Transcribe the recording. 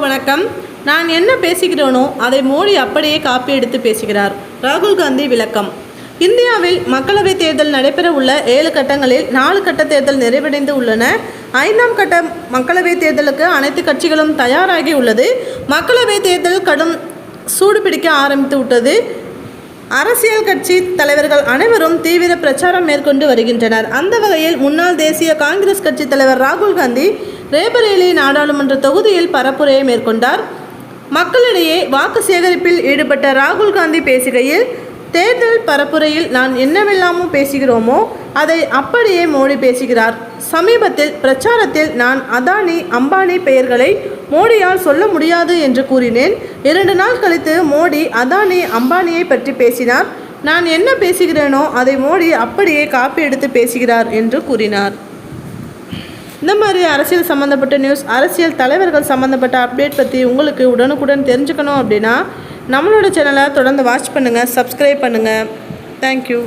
வணக்கம். நான் என்ன பேசுகிறேனோ அதை மோடி அப்படியே காப்பி எடுத்து பேசுகிறார். ராகுல் காந்தி விளக்கம். இந்தியாவில் மக்களவைத் தேர்தல் நடைபெற உள்ள ஏழு கட்டங்களில் நாலு கட்ட தேர்தல் நிறைவடைந்து உள்ளன. ஐந்தாம் கட்ட மக்களவைத் தேர்தலுக்கு அனைத்து கட்சிகளும் தயாராகி உள்ளது. மக்களவைத் தேர்தல் கடும் சூடு பிடிக்க ஆரம்பித்து விட்டது. அரசியல் கட்சி தலைவர்கள் அனைவரும் தீவிர பிரச்சாரம் மேற்கொண்டு வருகின்றனர். அந்த வகையில் முன்னாள் தேசிய காங்கிரஸ் கட்சி தலைவர் ராகுல் காந்தி ரேபரேலி நாடாளுமன்ற தொகுதியில் பரப்புரையை மேற்கொண்டார். மக்களிடையே வாக்கு சேகரிப்பில் ஈடுபட்ட ராகுல் காந்தி பேசுகையில் தேர்தல் பரப்புரையில் நான் என்னவெல்லாமோ பேசுகிறோமோ அதை அப்படியே மோடி பேசுகிறார். சமீபத்தில் பிரச்சாரத்தில் நான் அதானி அம்பானி பெயர்களை மோடியால் சொல்ல முடியாது என்று கூறினேன். இரண்டு நாள் கழித்து மோடி அதானி அம்பானியை பற்றி பேசினார். நான் என்ன பேசுகிறேனோ அதை மோடி அப்படியே காப்பி எடுத்து பேசுகிறார் என்று கூறினார். இந்த மாதிரி அரசியல் சம்மந்தப்பட்ட நியூஸ் அரசியல் தலைவர்கள் சம்மந்தப்பட்ட அப்டேட் பற்றி உங்களுக்கு உடனுக்குடன் தெரிஞ்சுக்கணும் அப்படின்னா நம்மளோட சேனலை தொடர்ந்து வாட்ச் பண்ணுங்கள் சப்ஸ்கிரைப் பண்ணுங்கள் தேங்க்யூ